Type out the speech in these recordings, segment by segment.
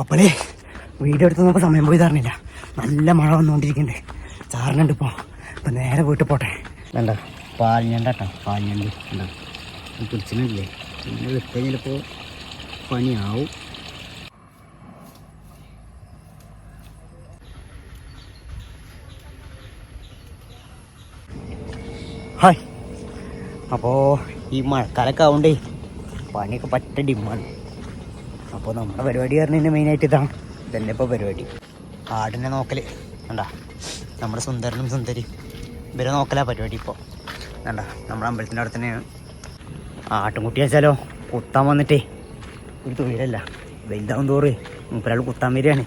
അപ്പോഴേ വീഡിയോ എടുത്ത് നോക്കുമ്പോൾ സമയം പോയി തരണില്ല നല്ല മഴ വന്നുകൊണ്ടിരിക്കണ്ടേ ചാറിനുണ്ട് ഇപ്പോൾ ഇപ്പം നേരെ വീട്ടിൽ പോട്ടെ. വേണ്ട പാലിഞ്ഞണ്ട കേട്ടോ പാലിഞ്ഞണ്ട് എന്താ പിടിച്ചിട്ടില്ലേ പിന്നെ വിട്ട് ചിലപ്പോൾ പണിയാവും. ഹായ്. അപ്പോൾ ഈ മഴക്കാലൊക്കെ ആവണ്ടേ പണിയൊക്കെ പറ്റ ഡിമ്മാണ് അപ്പോൾ നമ്മുടെ പരിപാടി പറഞ്ഞതിന്റെ മെയിനായിട്ട് ഇതാണ്. ഇതന്നെ ഇപ്പോൾ പരിപാടി. ആടിനെ നോക്കൽ കണ്ടാ? നമ്മുടെ സുന്ദരനും സുന്ദരി. ഇവരെ നോക്കലാ പരിപാടി ഇപ്പോൾ കണ്ടാ? നമ്മുടെ അമ്പലത്തിന്റെ അവിടെ തന്നെയാണ്. ആട്ടുംകുട്ടി വെച്ചാലോ? കുത്താൻ വന്നിട്ടേ. ഒരു തൊഴിലല്ല. വലുതാവും തോറ് മൂപ്പരാൾ കുത്താൻ വരികയാണ്.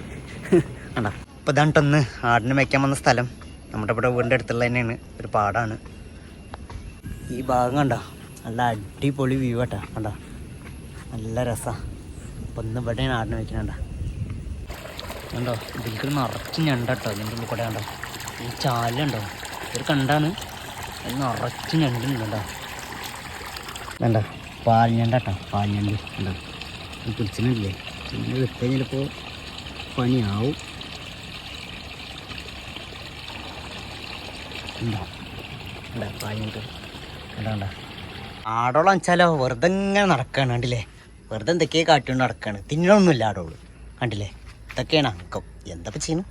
കണ്ടാ? ഇപ്പോൾ ഇതാണ്ടൊന്ന് ആടിനെ വയ്ക്കാൻ വന്ന സ്ഥലം. നമ്മുടെ ഇവിടെ വീടിന്റെ അടുത്തുള്ള തന്നെയാണ്. ഒരു പാടാണ്. ഈ ഭാഗം കണ്ട? നല്ല അടിപൊളി വ്യൂ ആട്ടാ. കണ്ട? നല്ല രസമാണ് അപ്പം ഇന്ന് ഇവിടെയാണ് ആടിനെ വയ്ക്കുന്നുണ്ട കണ്ടോ? ഇതിൽക്ക് നിറച്ച് ഞണ്ടട്ടോ ഇതിന്റെ ഉള്ളിൽ കൂടെ കണ്ടോ? ഈ ചാലുണ്ടോ ഇവർ കണ്ടാണ്. അത് നിറച്ച് ഞണ്ടുണ്ട് കേട്ടോ വേണ്ട പാൽ ഞണ്ട് ഉണ്ടോ ഇത് പിടിച്ചിട്ടില്ലേ പിന്നെ വിട്ട് ചിലപ്പോൾ പണിയാവും. ഉണ്ടോ കണ്ടാ? പാൽഞ്ഞണ്ട് കണ്ടോ? ആടോളം വെച്ചാലോ? വെറുതെ ഇങ്ങനെ നടക്കാണ് കണ്ടില്ലേ? വെറുതെ എന്തൊക്കെയാ കാട്ടിക്കൊണ്ട് നടക്കാണ്. തിന്നണമൊന്നുമില്ല ആടോൾ. കണ്ടില്ലേ? ഇതൊക്കെയാണ് അങ്കം എന്താ ചെയ്യുന്നു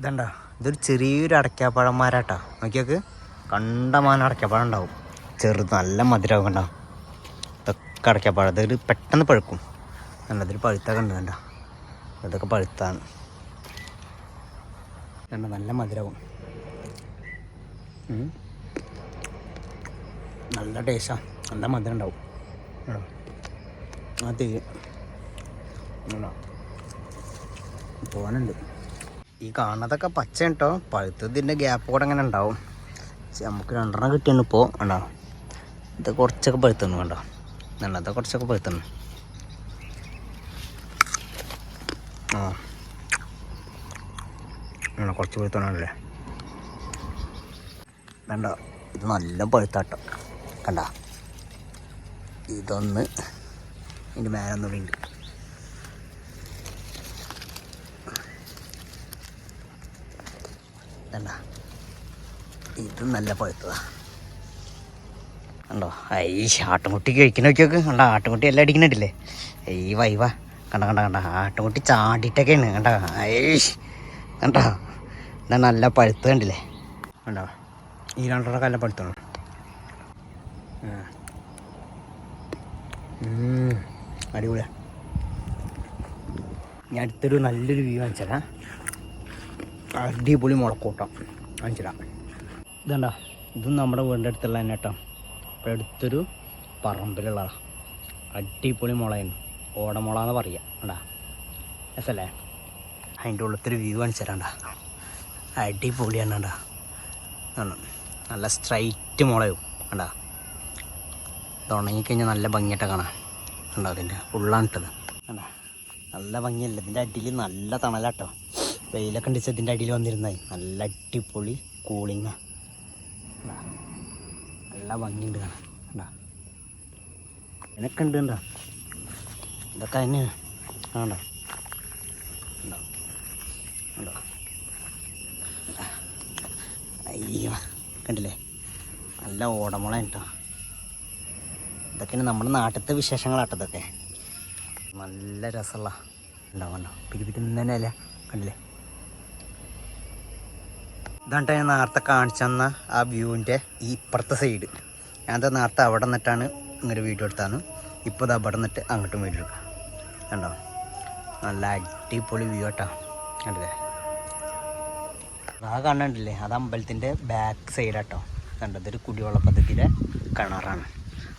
ഇതണ്ട. ഇതൊരു ചെറിയൊരു അടയ്ക്കാപ്പഴന്മാരാട്ടാ നോക്കിയാക്ക്. കണ്ടമാനം അടയ്ക്കാപ്പഴം ഉണ്ടാവും ചെറുത് നല്ല മധുരമാകും കണ്ട? ഇതൊക്കെ അടയ്ക്കാപ്പഴം ഇതൊരു പെട്ടെന്ന് പഴുക്കും. കണ്ട? ഇതിൽ പഴുത്തൊക്കെ കണ്ട? ഇതൊക്കെ പഴുത്താണ്. കണ്ട നല്ല മധുരവും. നല്ല ടേസ്റ്റാണ് നല്ല മധുരം ഉണ്ടാവും. ആ അത് പോകാനുണ്ട് ഈ കാണുന്നതൊക്കെ പച്ച കേട്ടോ പഴുത്തതിന്റെ ഗ്യാപ്പ് കൂടെ അങ്ങനെ ഉണ്ടാവും. നമുക്ക് രണ്ടെണ്ണം കിട്ടിയാണ് ഇപ്പോൾ ഉണ്ടോ ഇത് കുറച്ചൊക്കെ പഴുത്തുന്നു കണ്ടോ? നല്ലത് കുറച്ചൊക്കെ പഴുത്തുന്നു. ആ. ആ കുറച്ച് പഴുത്തണല്ലേ വേണ്ട ഇത് നല്ല പഴുത്താട്ടോ. കണ്ട? ഇതൊന്ന് ഇതിന്റെ മേലെ ഒന്നുകൂടി ഉണ്ട് കണ്ട ഇത് നല്ല പഴുത്തതാ. കണ്ടോ? ഈ ആട്ടുംകുട്ടി കഴിക്കുന്ന നോക്കിയൊക്കെ. കണ്ട? ആട്ടുംകുട്ടി എല്ലാം അടിക്കുന്നുണ്ടല്ലേ? ഈ വൈവ. കണ്ട കണ്ട കണ്ട. ആട്ടുംകുട്ടി ചാടിയിട്ടൊക്കെയാണ് കണ്ട? ഐഷ് കണ്ടോ? ഇതാ നല്ല പഴുത്ത് കണ്ടില്ലേ? കണ്ടോ? ഈ രണ്ടെണ്ണം നല്ല പഴുത്താണ്. അടിപൊളിയാ. ഞാൻ അടുത്തൊരു നല്ലൊരു വ്യൂ കാണിച്ചതാ. അടിപൊളി മുളക്കൂട്ടം കാണിച്ചിടാം ഇതുണ്ടോ? ഇതും നമ്മുടെ വീടിന്റെ അടുത്തുള്ള തന്നെ കേട്ടോ. അപ്പോൾ അടുത്തൊരു പറമ്പിലുള്ളതാണ് അടിപൊളി മുളയാണ് ഓടമുള എന്ന് പറയുക കണ്ടാ? രസല്ലേ? അതിന്റെ ഉള്ളത്തൊരു വ്യൂ കാണിച്ചു തരാണ്ട അടിപൊളിയാണ് കണ്ടാ നല്ല സ്ട്രൈറ്റ് മുളയും കണ്ടാ? ഇത് ഉണങ്ങിക്കഴിഞ്ഞാൽ നല്ല ഭംഗിയായിട്ട് കാണാം. കണ്ടോ അതിന്റെ ഉള്ളാണിട്ടത്. കണ്ടാ? നല്ല ഭംഗിയല്ല? ഇതിന്റെ അടിയിൽ നല്ല തണലാട്ടോ. വെയിലൊക്കെ ഉണ്ടിച്ച് ഇതിന്റെ അടിയിൽ വന്നിരുന്നായി നല്ല അടിപൊളി കൂളിങ്ങാ നല്ല ഭംഗിയുണ്ട് കാണാൻ. കണ്ടാ? ഇതിനൊക്കെ ഉണ്ട് കണ്ടാ? ഇതൊക്കെ തന്നെയാണ് കണ്ടോ? കണ്ടോ അയ്യോ കണ്ടില്ലേ? നല്ല ഓടമുള കേട്ടോ ഇതൊക്കെയാണ് നമ്മുടെ നാട്ടിലത്തെ വിശേഷങ്ങളാട്ടോ ഇതൊക്കെ. നല്ല രസമുള്ള ഉണ്ടാവും കണ്ടോ പിരി പിരി അല്ല? കണ്ടില്ലേ? ഇതാണ്ട് ഞാൻ നേരത്തെ കാണിച്ചു തന്ന ആ വ്യൂവിന്റെ ഈ ഇപ്പുറത്തെ സൈഡ്. ഞാൻ ഞാനത് നേരത്തെ അവിടെ നിന്നിട്ടാണ് ഇങ്ങനെ വീഡിയോ എടുത്താണ് ഇപ്പോൾ ഇത് അവിടെ നിന്നിട്ട് അങ്ങോട്ടും വീഡിയോ കണ്ടോ? നല്ല അടിപൊളി വ്യൂ കേട്ടോ കണ്ടില്ലേ? ആ കാണണ്ടില്ലേ അത് അമ്പലത്തിന്റെ ബാക്ക് സൈഡാട്ടോ കണ്ടത് ഒരു കുടിവെള്ള പദ്ധതിയിലെ കിണറാണ്.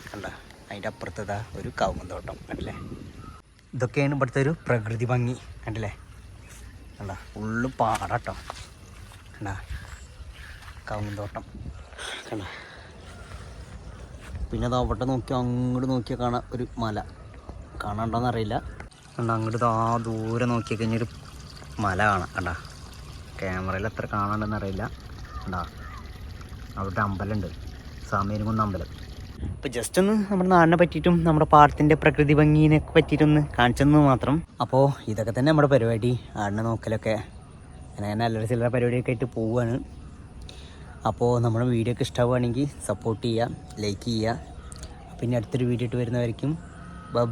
കണ്ട? അതിന്റെ അപ്പുറത്തതാ ഒരു കവുങ്ങന്തോട്ടം കണ്ടില്ലേ? ഇതൊക്കെയാണ് ഇവിടുത്തെ ഒരു പ്രകൃതി ഭംഗി. കണ്ടില്ലേ? കണ്ട? ഉള്ളു പാടാട്ടോ. കണ്ട? കവുങ്ങന്തോട്ടം കണ്ട? പിന്നെ അവിടെ നോക്കി അങ്ങോട്ട് നോക്കിയാൽ കാണാം ഒരു മല. കാണാണ്ടോന്നറിയില്ല കണ്ട? അങ്ങോട്ട് ആ ദൂരെ നോക്കിയാൽ കഴിഞ്ഞൊരു മല കാണാം. കണ്ട? ക്യാമറയിൽ എത്ര കാണാണ്ടെന്ന് അറിയില്ല. ഉണ്ടാ അവിടെ അമ്പലമുണ്ട്. സാമീരുകുന്ന അമ്പലം. അപ്പോൾ ജസ്റ്റ് ഒന്ന് നമ്മുടെ നാടിനെ പറ്റിയിട്ടും നമ്മുടെ പാടത്തിന്റെ പ്രകൃതി ഭംഗീനെ പറ്റിയിട്ടൊന്ന് കാണിച്ചെന്ന് മാത്രം. അപ്പോൾ ഇതൊക്കെ തന്നെ നമ്മുടെ പരിപാടി. ആടിനെ നോക്കലൊക്കെ അങ്ങനെ നല്ലൊരു ചില്ലറ പരിപാടിയൊക്കെ ആയിട്ട് പോവുകയാണ് അപ്പോൾ നമ്മുടെ വീഡിയോ ഒക്കെ ഇഷ്ടമാവുകയാണെങ്കിൽ സപ്പോർട്ട് ചെയ്യുക ലൈക്ക് ചെയ്യുക. പിന്നെ അടുത്തൊരു വീഡിയോ ഇട്ട് വരുന്നവരിക്കും. ബൈ